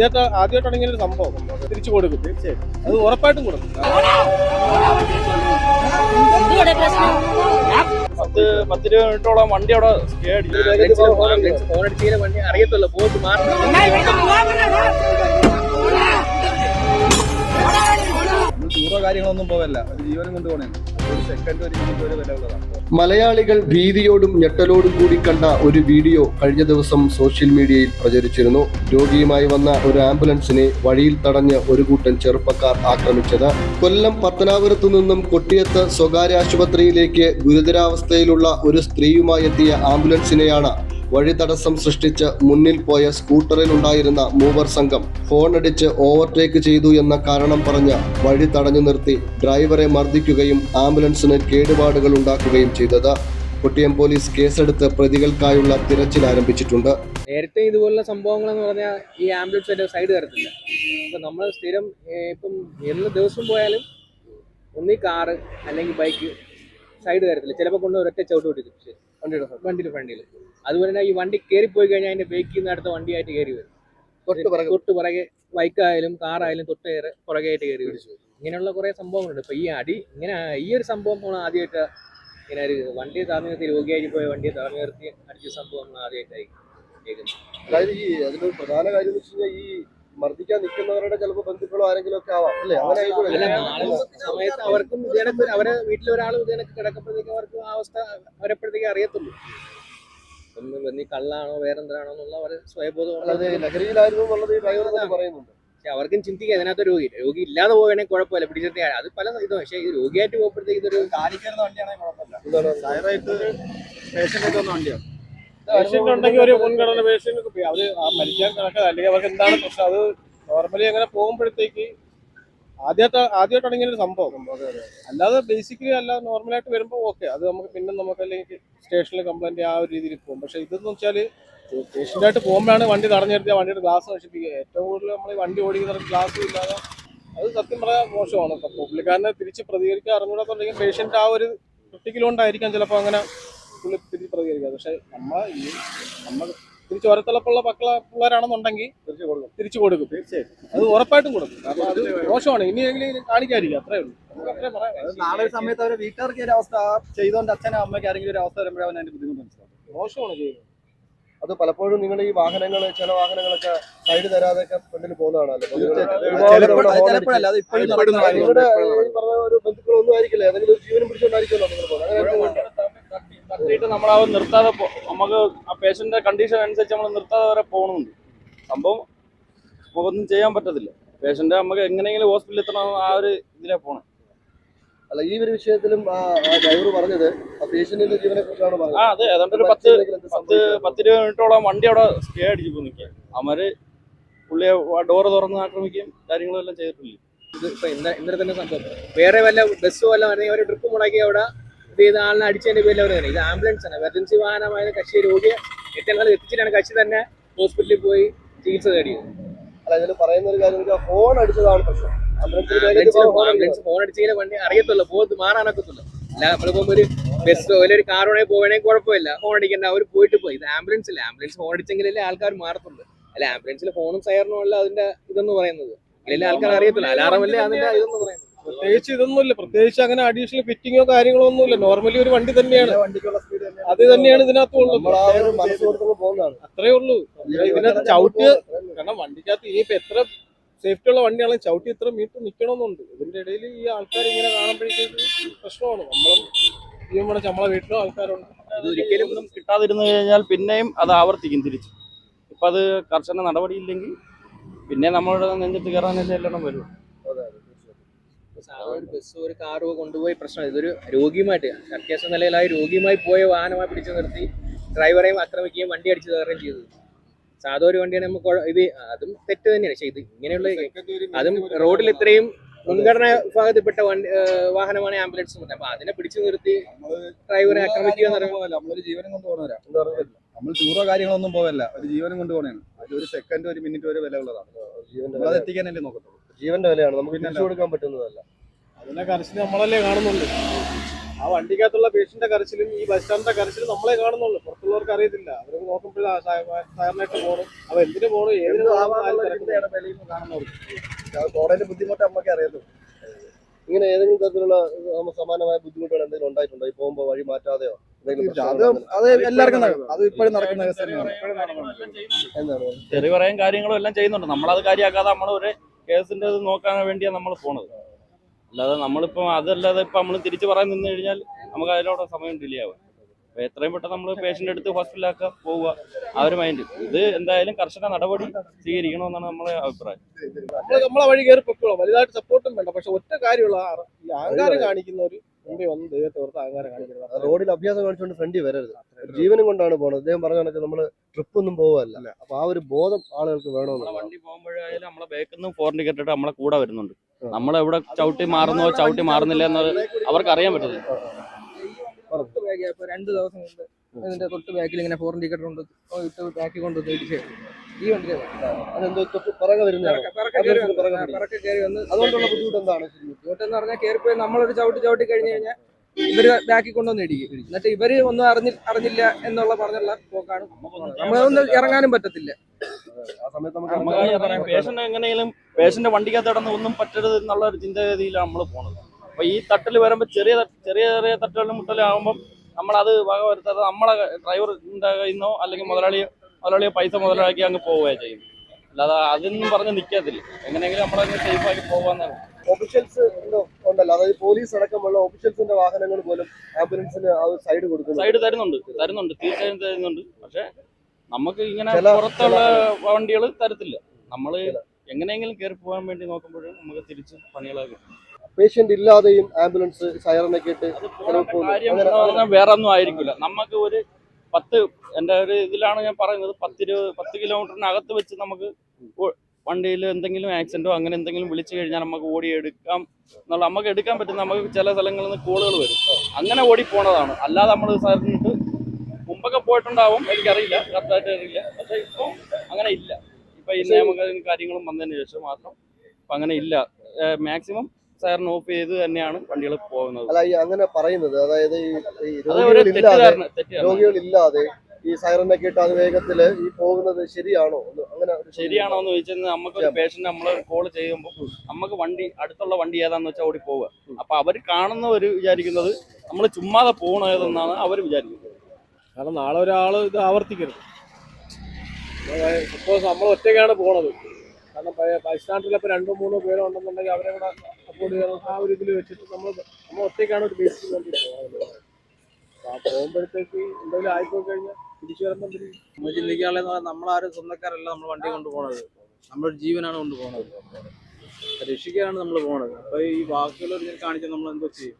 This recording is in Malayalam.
ആദ്യമായിട്ട് ആദ്യമായിട്ടാണ് ഇങ്ങനെ ഒരു സംഭവം. തിരിച്ചു കൊടുക്കും തീർച്ചയായിട്ടും അത് ഉറപ്പായിട്ടും കൊടുക്കും. പത്ത് പത്ത് രൂപ മിനിറ്റോളം വണ്ടി അവിടെ സ്റ്റേ ഫോൺ അടിച്ചാൽ വണ്ടി അറിയത്തുള്ളൂ പോയിട്ട് മാറണം ടൂറോ കാര്യങ്ങളൊന്നും പോവല്ല. ജീവനും കൊണ്ടുപോകണേ മലയാളികൾ ഭീതിയോടും ഞെട്ടലോടും കൂടി കണ്ട ഒരു വീഡിയോ കഴിഞ്ഞ ദിവസം സോഷ്യൽ മീഡിയയിൽ പ്രചരിച്ചിരുന്നു. രോഗിയുമായി വന്ന ഒരു ആംബുലൻസിനെ വഴിയിൽ തടഞ്ഞ് ഒരു കൂട്ടം ചെറുപ്പക്കാർ ആക്രമിച്ചത്. കൊല്ലം പത്തനാപുരത്തു നിന്നും കൊട്ടിയത്ത് സ്വകാര്യ ആശുപത്രിയിലേക്ക് ഗുരുതരാവസ്ഥയിലുള്ള ഒരു സ്ത്രീയുമായി എത്തിയ ആംബുലൻസിനെയാണ് വഴി തടസ്സം സൃഷ്ടിച്ച് മുന്നിൽ പോയ സ്കൂട്ടറിലുണ്ടായിരുന്ന മൂവർ സംഘം ഹോണടിച്ച് ഓവർടേക്ക് ചെയ്തു എന്ന കാരണം പറഞ്ഞ് വഴി തടഞ്ഞു നിർത്തി ഡ്രൈവറെ മർദ്ദിക്കുകയും ആംബുലൻസിന് കേടുപാടുകൾ ഉണ്ടാക്കുകയും ചെയ്തത്. കൊട്ടിയം പോലീസ് കേസെടുത്ത് പ്രതികൾക്കായുള്ള തിരച്ചിൽ ആരംഭിച്ചിട്ടുണ്ട്. നേരത്തെ ഇതുപോലുള്ള സംഭവങ്ങൾ എന്ന് പറഞ്ഞാൽ ഈ ആംബുലൻസ് സൈഡ് തരത്തില്ല അപ്പം നമ്മൾ സ്ഥിരം ഇപ്പം എന്ന് ദിവസം പോയാലും ഒന്നീ കാറ് അല്ലെങ്കിൽ ബൈക്ക് സൈഡ് തരത്തില്ല ചിലപ്പോൾ കൊണ്ട് ഒരൊറ്റ ചവിട്ട് വിട്ടിട്ട് വണ്ടിയുടെ വണ്ടിയുടെ ഫ്രണ്ടിൽ അതുപോലെ തന്നെ ഈ വണ്ടി കയറി പോയി കഴിഞ്ഞാൽ അതിന്റെ ബേക്കിൽ നിന്ന് അടുത്ത വണ്ടിയായിട്ട് കയറി വരും. തൊട്ട് പിറകെ. തൊട്ട് പുറകെ ബൈക്കായാലും കാറായാലും തൊട്ട് കയറി പുറകെയായിട്ട് കയറി വരും. ഇങ്ങനെയുള്ള കുറെ സംഭവങ്ങളുണ്ട്. ഇപ്പൊ ഈ അടി ഇങ്ങനെ ഈ ഒരു സംഭവം നമ്മൾ ആദ്യമായിട്ട് ഇങ്ങനെ ഒരു വണ്ടിയെ താഴ്ന്നു നിർത്തി രോഗിയായി പോയ വണ്ടിയെ താഴ്ന്നു നിർത്തി അടിച്ച സംഭവം ആദ്യമായിട്ടായി കേൾക്കുന്നത്. അതായത് ഈ അതിലൊരു പ്രധാന കാര്യം എന്ന് വെച്ച് കഴിഞ്ഞാൽ ഈ മർദ്ദിക്കാൻ നിൽക്കുന്നവരുടെ ചിലപ്പോൾ ബന്ധുക്കളോ ആരെങ്കിലും ഒക്കെ ആവാം അല്ലേ? അങ്ങനെ? സമയത്ത് അവർക്കും ഇതേനക്ക് അവരെ വീട്ടിൽ ഒരാൾ ഇതേനക്ക് കിടക്കുമ്പോഴത്തേക്ക് അവർക്ക് ആ അവസ്ഥ അവരെപ്പോഴത്തേക്ക് അറിയത്തുള്ളൂ. നീ കള്ളാണോ വേറെന്താണോ എന്നുള്ള അവർ സ്വയബോധം ലഹരിയിലായിരുന്നു എന്നുള്ളത് ഈ ഡ്രൈവർ തന്നെ പറയുന്നുണ്ട്. പക്ഷെ അവർക്കും ചിന്തിക്കാം ഇതിനകത്ത് രോഗി രോഗി ഇല്ലാതെ പോവുകയാണെങ്കിൽ കുഴപ്പമില്ല പിടിച്ചിട്ട് അത് പല ഇതും പക്ഷേ ഈ രോഗിയായിട്ട് പോകുമ്പോഴത്തേക്ക് ഇതൊരു കാലിക്കരുന്ന വണ്ടിയാണെങ്കിൽ കുഴപ്പമില്ല. പേഷ്യന്റ് വണ്ടിയാണ്. പേഷ്യന്റ് ഉണ്ടെങ്കിൽ ഒരു മുൻഗണന പേഷ്യന്റ് അവർ മരിക്കാൻ കണക്കത് അല്ലെങ്കിൽ അവർക്ക് എന്താണ് പ്രശ്നം? അത് നോർമലി അങ്ങനെ പോകുമ്പോഴത്തേക്ക് ആദ്യമായിട്ട് ആദ്യമായിട്ടാണ് ഇങ്ങനെ ഒരു സംഭവം. അല്ലാതെ ബേസിക്കലി അല്ലാതെ നോർമലായിട്ട് വരുമ്പോൾ ഓക്കെ അത് നമുക്ക് പിന്നെ നമുക്ക് അല്ലെങ്കിൽ സ്റ്റേഷനിൽ കംപ്ലൈന്റ് ആ ഒരു രീതിയിൽ പോകും. പക്ഷെ ഇതെന്ന് വെച്ചാൽ പേഷ്യന്റായിട്ട് പോകുമ്പോഴാണ് വണ്ടി തടഞ്ഞു നിർത്തിയ വണ്ടിയുടെ ഗ്ലാസ് നശിപ്പിക്കുക. ഏറ്റവും കൂടുതൽ നമ്മൾ വണ്ടി ഓടിക്കുന്ന ഗ്ലാസ് ഇല്ലാതെ അത് സത്യം പറയാൻ മോശമാണ്. പുള്ളിക്കാരനെ തിരിച്ച് പ്രതികരിക്കാൻ അറിഞ്ഞൂടാത്തുണ്ടെങ്കിൽ പേഷ്യന്റ് ആ ഒരു ക്രിട്ടിക്കലുകൊണ്ടായിരിക്കാം ചിലപ്പോൾ അങ്ങനെ പുള്ളി തിരിച്ച് പ്രതികരിക്കുക പക്ഷെ നമ്മൾ ഈ നമ്മൾ തിരിച്ച് ഒരത്തലപ്പുള്ള മക്കളെ പിള്ളേരാണെന്നുണ്ടെങ്കിൽ തിരിച്ചു കൊടുക്കും. തിരിച്ചു കൊടുക്കും. തീർച്ചയായിട്ടും. അത് ഉറപ്പായിട്ടും കൊടുക്കും. കാരണം അത് മോശമാണ് ഇനിയെങ്കിലും കാണിക്കാതിരിക്കും അത്രേ ഉള്ളൂ. അത്രേ പറയാം നാളെ ഒരു സമയത്ത് അവരെ വീട്ടുകാർക്ക് ഒരു അവസ്ഥ ചെയ്തോണ്ട് അച്ഛനും അമ്മയ്ക്ക് ആരെങ്കിലും ഒരു അവസ്ഥ വരുമ്പോഴേ അവൻ അതിന്റെ ബുദ്ധിമുട്ട് മനസ്സിലാവും മോശമാണ് ചെയ്യുന്നത്. അത് പലപ്പോഴും നിങ്ങൾ ഈ വാഹനങ്ങൾ ചില വാഹനങ്ങളൊക്കെ സൈഡ് തരാതെ ഒക്കെ ഫ്രണ്ടിൽ പോകുന്നതാണല്ലോ നിങ്ങളുടെ ഒരു ബന്ധുക്കളൊന്നും ആയിരിക്കില്ല. ഏതെങ്കിലും ജീവനും പിടിച്ചോണ്ടായിരിക്കുമല്ലോ നിങ്ങൾ പോകുന്നത്. തട്ടിയിട്ട് നമ്മൾ അവർ നിർത്താതെ നമുക്ക് ആ പേഷ്യന്റെ കണ്ടീഷൻ അനുസരിച്ച് നമ്മൾ നിർത്താതെ വരെ പോകണമെന്നുണ്ട് സംഭവം നമുക്കൊന്നും ചെയ്യാൻ പറ്റത്തില്ല. പേഷ്യന്റ് നമുക്ക് എങ്ങനെയെങ്കിലും ഹോസ്പിറ്റലിൽ എത്തണം ആ ഒരു ഇതിലേ പോകണം അല്ല ഈ ഒരു വിഷയത്തിലും ഡ്രൈവർ പറഞ്ഞത് ആ പേഷ്യന്റിന്റെ ജീവനെ കുറിച്ചാണ് ആ പറഞ്ഞത് അതെ ഏതാണ്ട് ഒരു പത്ത് പത്ത് പത്ത് രൂപ മിനിറ്റോളം വണ്ടി അവിടെ സ്റ്റേ അടിച്ചു പോകും നിൽക്കുക അവർ പുള്ളിയെ ഡോറ് തുറന്ന് ആക്രമിക്കുകയും കാര്യങ്ങളും എല്ലാം ചെയ്തിട്ടില്ല. ഇത് ഇപ്പൊ ഇന്ന ഇന്നലെ തന്നെ സംഭവം. വേറെ വല്ല ബസ്സോ വല്ല ട്രിപ്പ് മുടക്കി അവിടെ ഇത് ചെയ്ത ആളിനെ അടിച്ചതിന്റെ പേരിൽ അവർ ഇത് ആംബുലൻസ് ആണ്. എമർജൻസി വാഹനമായ കക്ഷി രോഗിയെ എത്തിയാൽ എത്തിച്ചിട്ടാണ് കക്ഷി തന്നെ ഹോസ്പിറ്റലിൽ പോയി ചികിത്സ തേടിയത്. അല്ല ഇതിൽ പറയുന്ന ഒരു കാര്യം ഫോൺ അടിച്ചതാണ് പ്രശ്നം. ആംബുലൻസ് ഫോൺ അടിച്ചതിനെ വണ്ടി അറിയത്തുള്ളൂ. പോകത്ത് മാറാനൊക്കത്തുള്ളൂ. അല്ല നമ്മളിപ്പോ ഒരു ബസ്സോ അല്ലെങ്കിൽ ഒരു കാറോണേ പോകണമെങ്കിൽ കുഴപ്പമില്ല. ഫോൺ അടിക്കണ്ട. അവർ പോയിട്ട് പോയി. ഇത് ആംബുലൻസ് ഇല്ല. ആംബുലൻസ് ഫോൺ അടിച്ചെങ്കിലല്ലേ ആൾക്കാർ മാറത്തുള്ളൂ. അല്ല ആംബുലൻസിൽ ഫോണും സൈറനും അല്ല അതിന്റെ ഇതെന്ന് പറയുന്നത്. അല്ലെങ്കിൽ ആൾക്കാർ അറിയത്തില്ല. അലാറം അല്ലേ അതിന്റെ ഇതെന്ന് പറയുന്നത്. പ്രത്യേകിച്ച് ഇതൊന്നുമില്ല. പ്രത്യേകിച്ച് അങ്ങനെ അഡീഷണൽ ഫിറ്റിങ്ങോ കാര്യങ്ങളോ ഒന്നുമില്ല. നോർമലി ഒരു വണ്ടി തന്നെയാണ്. വണ്ടിക്കുള്ള സ്പീഡ് അത് തന്നെയാണ് കൊടുത്തുകൊണ്ട് പോകുന്നതാണ് അത്രേ ഉള്ളൂ. ഇതിനകത്ത് ചവിട്ടിയ കാരണം വണ്ടിക്കകത്ത് ഇനിയിപ്പോ എത്ര സേഫ്റ്റി ഉള്ള വണ്ടിയാണെങ്കിൽ ചവിട്ടി ഇത്ര മീറ്റർ നിൽക്കണമെന്നുണ്ട് ഇതിന്റെ ഇടയിൽ ഈ ആൾക്കാർ ഇങ്ങനെ കാണുമ്പോഴേക്കും പ്രശ്നമാണ്. നമ്മളും ഈ നമ്മുടെ നമ്മളെ വീട്ടിലും ആൾക്കാരുണ്ട്. ഒരിക്കലും ഒന്നും കിട്ടാതിരുന്നു കഴിഞ്ഞാൽ പിന്നെയും അത് ആവർത്തിക്കും തിരിച്ച്. ഇപ്പം അത് കർശന നടപടിയില്ലെങ്കിൽ പിന്നെ നമ്മളുടെ നെഞ്ചത്ത് കയറാനല്ലേ എല്ലാം വരും. സാധാരണ ബസ്സോ ഒരു കാറോ കൊണ്ടുപോയി പ്രശ്നം. ഇതൊരു രോഗിയുമായിട്ട് അത്യാവശ്യ നിലയിലായ രോഗിയുമായി പോയ വാഹനമായി പിടിച്ചു നിർത്തി ഡ്രൈവറെയും ആക്രമിക്കുകയും വണ്ടി അടിച്ചു തകരുകയും ചെയ്തത് സാധാ ഒരു വണ്ടിയാണ് നമുക്ക് ഇത് അതും തെറ്റ് തന്നെയാണ്. പക്ഷേ ഇത് ഇങ്ങനെയുള്ള അതും റോഡിൽ ഇത്രയും മുൻഗണന വിഭാഗത്തിൽപ്പെട്ട വണ്ടി വാഹനമാണ് ആംബുലൻസ് അപ്പൊ അതിനെ പിടിച്ചു നിർത്തി ഡ്രൈവറെ ആക്രമിക്കുക എന്ന് പറയുമ്പോൾ നമ്മളൊരു ജീവനും കൊണ്ട് പോകുന്നവരാ എന്താ പറയുക? നമ്മൾ ടൂറോ കാര്യങ്ങളൊന്നും പോവല്ല. ഒരു ജീവനും കൊണ്ട് അത് അതിൽ ഒരു സെക്കൻഡ് ഒരു മിനിറ്റ് വരെ വില ഉള്ളതാണ്. ജീവന്റെ നമ്മളത് എത്തിക്കാനല്ലേ നോക്കത്തുള്ളൂ. ജീവന്റെ വിലയാണ്. നമുക്ക് തിരിച്ചു കൊടുക്കാൻ പറ്റുന്നതല്ല. അതിനെ കരച്ചിൽ നമ്മളല്ലേ കാണുന്നുള്ളൂ. ആ വണ്ടിക്കകത്തുള്ള പേഷ്യന്റെ കരച്ചിലും ഈ ബസ് സ്റ്റാൻഡിന്റെ കരച്ചിലും നമ്മളെ കാണുന്നുള്ളൂ. പുറത്തുള്ളവർക്ക് അറിയത്തില്ല. അവർക്ക് നോക്കുമ്പോഴേ സാറിനായിട്ട് പോകണം അവ എന്തിനു പോകണം ഏതിന്. കോടതിന്റെ ബുദ്ധിമുട്ട് നമുക്ക് അറിയത്തുള്ളൂ. ഇങ്ങനെ ഏതെങ്കിലും തരത്തിലുള്ള സമാനമായ ബുദ്ധിമുട്ടുകൾ എന്തെങ്കിലും ഉണ്ടായിട്ടുണ്ടോ? ഈ പോകുമ്പോൾ വഴി മാറ്റാതെയോ? അത് പ്രശ്നങ്ങൾ അത് എല്ലാവർക്കും അത് ഇപ്പോഴും നടക്കുന്ന കേസ് തന്നെയാണ് എന്താണ് ചെറിയ പറയാൻ കാര്യങ്ങളും എല്ലാം ചെയ്യുന്നുണ്ട്. നമ്മളത് കാര്യമാക്കാതെ നമ്മൾ ഒരു കേസിന്റെ ഇത് നോക്കാൻ വേണ്ടിയാണ് നമ്മൾ പോണത്. അല്ലാതെ നമ്മളിപ്പം അതല്ലാതെ ഇപ്പം നമ്മൾ തിരിച്ചു പറയാൻ നിന്ന് കഴിഞ്ഞാൽ നമുക്ക് അതിനോട് സമയം ഡിലേ ആവും. അപ്പൊ എത്രയും പെട്ടെന്ന് നമ്മൾ പേഷ്യന്റ് എടുത്ത് ഹോസ്പിറ്റലാക്കാൻ പോവുക. ആ ഒരു മൈൻഡ് ഇത് എന്തായാലും കർശന നടപടി സ്വീകരിക്കണമെന്നാണ് നമ്മുടെ അഭിപ്രായം. നമ്മളെ വഴി കയറി പൊക്കോളാം. വലുതായിട്ട് സപ്പോർട്ടും വേണ്ട. പക്ഷെ ഒറ്റ കാര്യമുള്ള അഹങ്കാരം കാണിക്കുന്നവര് മുമ്പിൽ വന്ന് ദൈവത്തെ ഓർത്ത് അഹങ്കാരം കാണിക്കുന്നത് റോഡിൽ അഭ്യാസം കാണിച്ചുകൊണ്ട് ഫ്രണ്ടി വരരുത്. ജീവനും കൊണ്ടാണ് പോകുന്നത് അദ്ദേഹം പറഞ്ഞ കണക്ക് നമ്മൾ ട്രിപ്പ് ഒന്നും പോവല്ല. അപ്പൊ ആ ഒരു ബോധം ആളുകൾക്ക് വേണോ വേണമെന്ന് വണ്ടി പോകുമ്പോഴായാലും നമ്മളെ ബാക്കിൽ നിന്ന് ഫോർ ടിക്കറ്റ് ഇട്ട് നമ്മളെ കൂടെ വരുന്നുണ്ട്. നമ്മളെവിടെ ചവിട്ടി മാറുന്നോ ചവിട്ടി മാറുന്നില്ല എന്നത് അവർക്ക് അറിയാൻ പറ്റില്ല രണ്ടു ബാഗ് ഇപ്പൊ രണ്ട് ദിവസം മുമ്പ് ഇതിന്റെ തൊട്ട് ബാക്കിൽ ഇങ്ങനെ ഫോറിൻ ടിക്കറ്റ് കൊണ്ട് ഇട്ട് ബാക്കിൽ കൊണ്ട് ഇടിച്ച് ഈ വണ്ടി അതെന്തോ തൊട്ട് പിറകെ വരുന്നതാണ്. അതുകൊണ്ടുള്ള ബുദ്ധിമുട്ട് എന്താണ് ശരിക്കും? ബുദ്ധിമുട്ടെന്ന് പറഞ്ഞാൽ കയറിപ്പോയി നമ്മളൊരു ചവിട്ടി ചവിട്ടി കഴിഞ്ഞ് കഴിഞ്ഞാൽ ഇവർ ബാക്കി കൊണ്ടുവന്ന് ഇടിക്കും. എന്നിട്ട് ഇവർ ഒന്നും അറിഞ്ഞി അറിഞ്ഞില്ല എന്നുള്ള പറഞ്ഞുള്ള പോക്കാണ്. നമ്മളൊന്നും ഇറങ്ങാനും പറ്റത്തില്ല. ആ സമയത്ത് നമുക്ക് നമുക്ക് പറയാം പേഷ്യന്റ് എങ്ങനെയെങ്കിലും പേഷ്യന്റ് വണ്ടിക്കകത്ത് കിടന്ന് ഒന്നും പറ്റരുത് എന്നുള്ള ഒരു ചിന്താഗതിയിലാണ് നമ്മൾ പോണത്. അപ്പൊ ഈ തട്ടിൽ വരുമ്പോൾ ചെറിയ ചെറിയ ചെറിയ തട്ടുകളും മുട്ടലും ആകുമ്പോൾ നമ്മളത് വക വരുത്താതെ നമ്മളെ ഡ്രൈവർ കയ്യിൽ നിന്നോ അല്ലെങ്കിൽ മുതലാളി പൈസ മുതലാക്കി അങ്ങ് പോവുകയാണ് ചെയ്യും. അല്ലാതെ അതൊന്നും പറഞ്ഞ് നിൽക്കത്തില്ല എങ്ങനെയെങ്കിലും നമ്മളങ്ങ് സേഫ് ആക്കി പോകാന്നാണ് ഓഫീഷ്യൽസ് ഉണ്ടല്ലോ. അതായത് പോലീസ് അടക്കമുള്ള ഓഫീഷ്യൽസിന്റെ വാഹനങ്ങൾ പോലും ആംബുലൻസിന് സൈഡ് കൊടുക്കുന്നു സൈഡ് തരുന്നുണ്ട്. തരുന്നുണ്ട്. തീർച്ചയായും തരുന്നുണ്ട്. പക്ഷെ നമുക്ക് ഇങ്ങനെ പുറത്തുള്ള വണ്ടികൾ തരത്തില്ല. നമ്മൾ എങ്ങനെയെങ്കിലും കയറി പോകാൻ വേണ്ടി നോക്കുമ്പോഴും നമുക്ക് തിരിച്ച് പണികളൊക്കെ പേഷ്യന്റ് ഇല്ലാതെയും ആംബുലൻസ് സൈറനൊക്കെ ഇട്ട് വേറെ ഒന്നും ആയിരിക്കില്ല നമുക്ക് ഒരു പത്ത് എന്റെ ഒരു ഇതിലാണ് ഞാൻ പറയുന്നത്. പത്ത് ഇരുപത് പത്ത് കിലോമീറ്ററിനകത്ത് വെച്ച് നമുക്ക് വണ്ടിയിൽ എന്തെങ്കിലും ആക്സിഡന്റോ അങ്ങനെ എന്തെങ്കിലും വിളിച്ചു കഴിഞ്ഞാൽ നമുക്ക് ഓടി എടുക്കാം എന്നുള്ള നമുക്ക് എടുക്കാൻ പറ്റും നമുക്ക് ചില സ്ഥലങ്ങളിൽ നിന്ന് കോളുകൾ വരും. അങ്ങനെ ഓടി പോണതാണ്. അല്ലാതെ നമ്മൾ സാറിനിട്ട് മുമ്പൊക്കെ പോയിട്ടുണ്ടാവും. എനിക്കറിയില്ല. കറക്റ്റായിട്ട് അറിയില്ല. പക്ഷെ ഇപ്പോൾ അങ്ങനെ ഇല്ല. ഇപ്പൊ ഈ നിയമങ്ങളും കാര്യങ്ങളും വന്നതിന് ശേഷം മാത്രം അപ്പം അങ്ങനെ ഇല്ല. മാക്സിമം സൈറിന് ഓഫ് ചെയ്ത് തന്നെയാണ് വണ്ടികൾ പോകുന്നത്. അല്ല ഈ അങ്ങനെ പറയുന്നത് അതായത് ഈ രോഗികളില്ലാതെ ഈ സൈറനൊക്കെ ഇട്ട് അത് വേഗത്തിൽ ഈ പോകുന്നത് ശരിയാണോ? അങ്ങനെ ശരിയാണോ എന്ന് ചോദിച്ചാൽ നമുക്ക് ഒരു പേഷ്യന്റ് നമ്മൾ കോൾ ചെയ്യുമ്പോൾ നമുക്ക് വണ്ടി അടുത്തുള്ള വണ്ടി ഏതാന്ന് വെച്ചാൽ ഓടി പോവുക. അപ്പൊ അവർ കാണുന്നവർ വിചാരിക്കുന്നത് നമ്മൾ ചുമ്മാതെ പോകണതെന്നാണ് അവർ വിചാരിക്കുന്നത്. കാരണം നാളെ ഒരാൾ ഇത് ആവർത്തിക്കരുത്. സപ്പോസ് നമ്മൾ ഒറ്റയ്ക്കാണ് പോണത്. കാരണം ബസ് സ്റ്റാൻഡിൽ ഇപ്പൊ രണ്ടോ മൂന്നോ പേരോ ഉണ്ടെന്നുണ്ടെങ്കിൽ അവരെ കൂടെ ചെയ്യണം ആ ഒരു ഇതിൽ വെച്ചിട്ട് നമ്മൾ നമ്മൾ ഒറ്റയ്ക്കാണ് ഒരു ബേസിൽ വേണ്ടി പോകുന്നത് ആ പോകുമ്പോഴത്തേക്ക് എന്തെങ്കിലും ആയിപ്പോയി കഴിഞ്ഞാൽ തിരിച്ചു വരുമ്പോൾ നമ്മൾ ചിന്തിക്കാനുള്ള നമ്മളാരും സ്വന്തക്കാരല്ല നമ്മൾ വണ്ടി കൊണ്ടുപോകുന്നത് നമ്മുടെ ജീവനാണ് കൊണ്ടുപോകുന്നത് രക്ഷിക്കാനാണ് നമ്മൾ പോണത്. അപ്പോൾ ഈ വാക്കുകൾ കാണിച്ചാൽ നമ്മൾ എന്തോ ചെയ്യും.